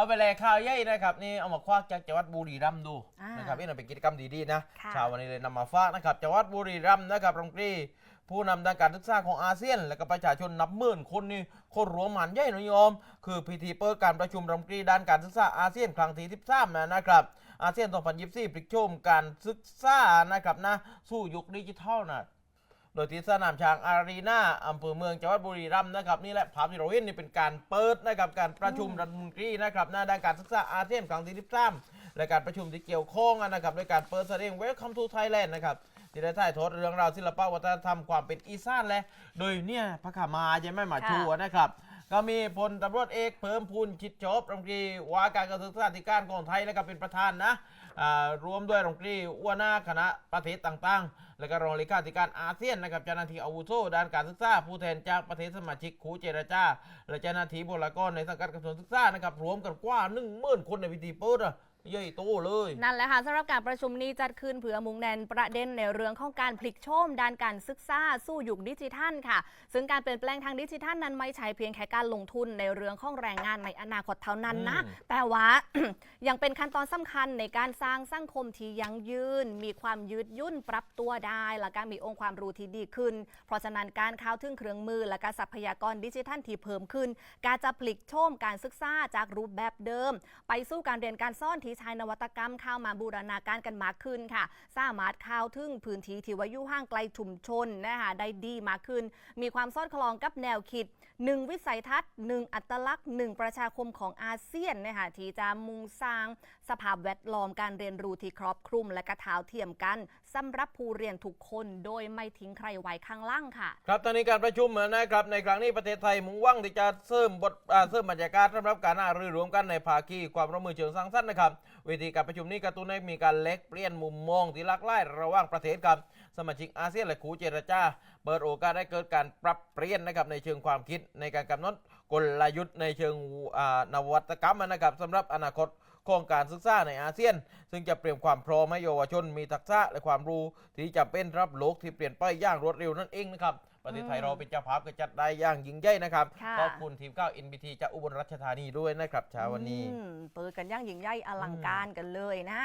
เอาไปแลข่าวใหญ่นะครับนี่เอามาควักจากจังหวัดบุรีรัมย์ดูอ่านนะครับนี่เป็นกิจกรรมดีๆนะค่ะ เชาววันนี้เลยนำมาฝากนะครับจังหวัดบุรีรัมย์นะครับรองตรีผู้นำด้านการศึกษาของอาเซียน และก็ประชาชนนับหมื่นคนนี่คนรวมหมันใหญ่นะโยมคือพิธีเปิดการประชุมรองตรีด้านการศึกษาอาเซียนครั้งที่13นะนะครับ อาเซียน 2024พลิกโฉมการศึกษานะครับนะ สู้ยุคดิจิทัลนะ โดยที่สนามช้างอารีนาอำเภอเมืองจังหวัดบุรีรัมย์นะครับนี่แหละภาพที่เราเห็นนี่เป็นการเปิดนะครับการประชุมรัฐมนตรีนะครับหน้าด้านการศึกษาอาเซียนครั้งที่13และการประชุมที่เกี่ยวข้องนะครับด้วยการเปิดแสดงเวลคัมทูไทยแลนด์นะครับที่ได้ถ่ายทอดเรื่องราวศิลปะวัฒนธรรมความเป็นอีสานและ โดยเนี่ยพระขามาจะไม่มาชูนะครับ ก็มีพลตำรวจเอกเพิ่มพูนคิดชอบรัฐมนตรีว่าการกระทรวงศึกษาธิการของไทยและก็เป็นประธานนะอ่ารวมด้วยรัฐมนตรีอ้วหน้าคณะประเทศต่างๆ และก็รองเลขาธิการอาเซียนนะครับเจ้าหน้าที่อาวุโสด้านการศึกษาผู้แทนจากประเทศสมาชิกคูเจรจาและเจ้าหน้าที่บุคลากรในสังกัดกระทรวงศึกษานะครับรวมกันกว่า1 0,000คนในพิธีเปิดอะ ใหญ่โตเลย นั่นแหละค่ะสำหรับการประชุมนี้จัดขึ้นเพื่อมุ่งแนนประเด็นในเรื่องของการพลิกโฉมด้านการศึกษาสู่ยุคดิจิทัลค่ะ ซึ่งการเปลี่ยนแปลงทางดิจิทัลนั้นไม่ใช่เพียงแค่การลงทุนในเรื่องของแรงงานในอนาคตเท่านั้นนะ อืม แต่ว่า ยังเป็นขั้นตอนสำคัญในการสร้างสังคมที่ยั่งยืน มีความยืดยุ่นปรับตัวได้ และการมีองค์ความรู้ที่ดีขึ้น เพราะฉะนั้นการเข้าถึงเครื่องมือและการทรัพยากรดิจิทัลที่เพิ่มขึ้น การจะพลิกโฉมการศึกษาจากรูปแบบเดิม ไปสู่การเรียนการสอนที่ใช้นวัตกรรมเข้ามาบูรณาการกันมากขึ้นค่ะ สามารถเข้าถึงพื้นที่ที่ว่าอยู่ห่างไกลชุมชนนะคะได้ดีมากขึ้น มีความสอดคล้องกับแนวคิด1วิสัยทัศน์1อัตลักษณ์1ประชาคมของอาเซียนนะคะที่จะมุ่งสร้างสภาพแวดล้อมการเรียนรู้ที่ครอบคลุมและกระเท้าเทียมกันสำหรับผู้เรียนทุกคนโดยไม่ทิ้งใครไว้ข้างล่างค่ะ ครับตอนนี้การประชุมนะครับในครั้งนี้ประเทศไทยมุ่งหวังที่จะเสริมบทเสริมบรรยากาศสำหรับการหารือรวมกันในภาคีความร่วมมือเชิงสร้างสรรค์นะครับเวทีการประชุมนี้กระตุ้นให้มีการเล็กเปลี่ยนมุมมองที่หลากหลายระหว่างประเทศครับสมาชิกอาเซียนและคูเจรจาเปิดโอกาสได้เกิดการปรับเปลี่ยนนะครับในเชิงความคิดในการกำหนดกลยุทธ์ในเชิงนวัตกรรมนะครับสำหรับอนาคต ของการศึกษาในอาเซียน ซึ่งจะเตรียมความพร้อมให้เยาวชนมีทักษะและความรู้ที่จำเป็นรับโลกที่เปลี่ยนไปอย่างรวดเร็วนั่นเองนะครับประเทศไทยอืมเราเป็นเจ้าภาพก็จัดได้อย่างยิ่งใหญ่นะครับค่ะขอบคุณทีมก้าว NBT จากอุบลราชธานีด้วยนะครับเช้าวันนี้อืมเปิดกันอย่างยิ่งใหญ่อลังการกันเลยนะ